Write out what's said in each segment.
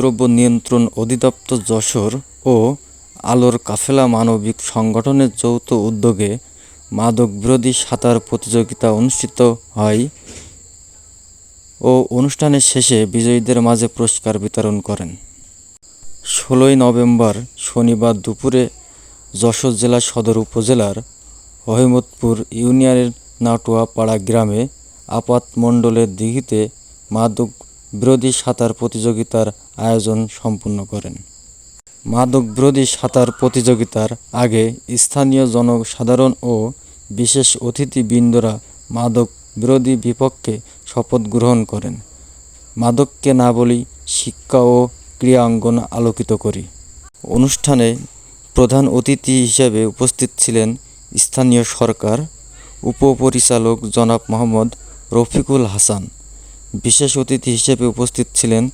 মাদকদ্রব্য নিয়ন্ত্রণ অধিদপ্তর যশোর ও আলোর কাফেলা মানবিক সংগঠনের যৌথ উদ্যোগে মাদকবিরোধী সাঁতার প্রতিযোগিতা অনুষ্ঠিত হয় ও অনুষ্ঠানের শেষে বিজয়ীদের মাঝে পুরস্কার বিতরণ করেন। ষোলোই নভেম্বর শনিবার দুপুরে যশোর জেলা সদর উপজেলার রহিমতপুর ইউনিয়নের নাটুয়াপাড়া গ্রামে আপাত মণ্ডলের দিঘিতে মাদক বিরোধী সাঁতার প্রতিযোগিতার আয়োজন সম্পন্ন করেন। মাদক বিরোধী সাঁতার প্রতিযোগিতার আগে স্থানীয় জনসাধারণ ও বিশেষ অতিথিবৃন্দরা মাদক বিরোধী বিপক্ষে শপথ গ্রহণ করেন। মাদককে না বলি শিক্ষা ও ক্রীড়া অঙ্গন আলোকিত করি। অনুষ্ঠানে প্রধান অতিথি হিসেবে উপস্থিত ছিলেন স্থানীয় সরকার, উপপরিচালক জনাব মোহাম্মদ রফিকুল হাসান। বিশেষ অতিথি হিসেবে উপস্থিত ছিলেন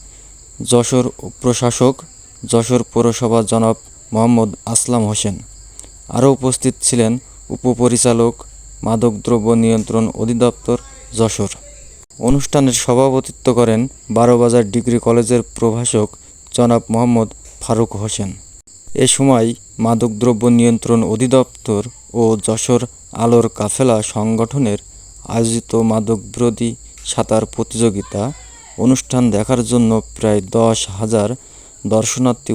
যশোর প্রশাসক, যশোর পৌরসভা জনাব মোহাম্মদ আসলাম হোসেন। আরও উপস্থিত ছিলেন উপপরিচালক মাদকদ্রব্য নিয়ন্ত্রণ অধিদপ্তর, যশোর। অনুষ্ঠানের সভাপতিত্ব করেন বারোবাজার ডিগ্রি কলেজের প্রভাষক জনাব মোহাম্মদ ফারুক হোসেন। এ সময় মাদকদ্রব্য নিয়ন্ত্রণ অধিদপ্তর ও যশোর আলোর কাফেলা সংগঠনের আয়োজিত মাদক বিরোধী সাঁতার প্রতিযোগিতা অনুষ্ঠান দেখার জন্য প্রায় দশ হাজার দর্শনার্থী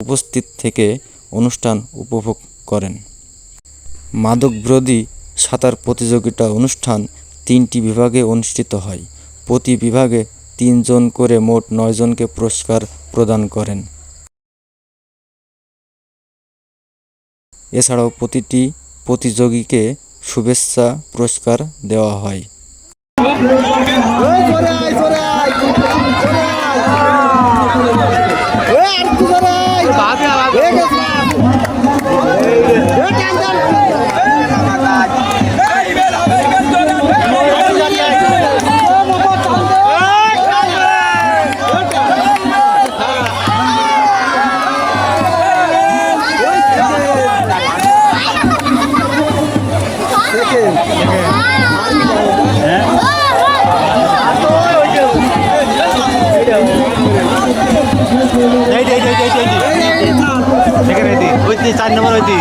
উপস্থিত থেকে অনুষ্ঠান উপভোগ করেন। মাদক বিরোধী সাঁতার প্রতিযোগিতা অনুষ্ঠান তিনটি বিভাগে অনুষ্ঠিত হয়। প্রতি বিভাগে তিনজন করে মোট নয়জনকে পুরস্কার প্রদান করেন। এছাড়াও প্রতিটি প্রতিযোগীকে শুভেচ্ছা পুরস্কার দেওয়া হয়। 哎，怎么？এই যে, এই যে, এই যে, এই যে, এই যে। এখানে এই যে, ওই যে, চার নম্বর ওই যে।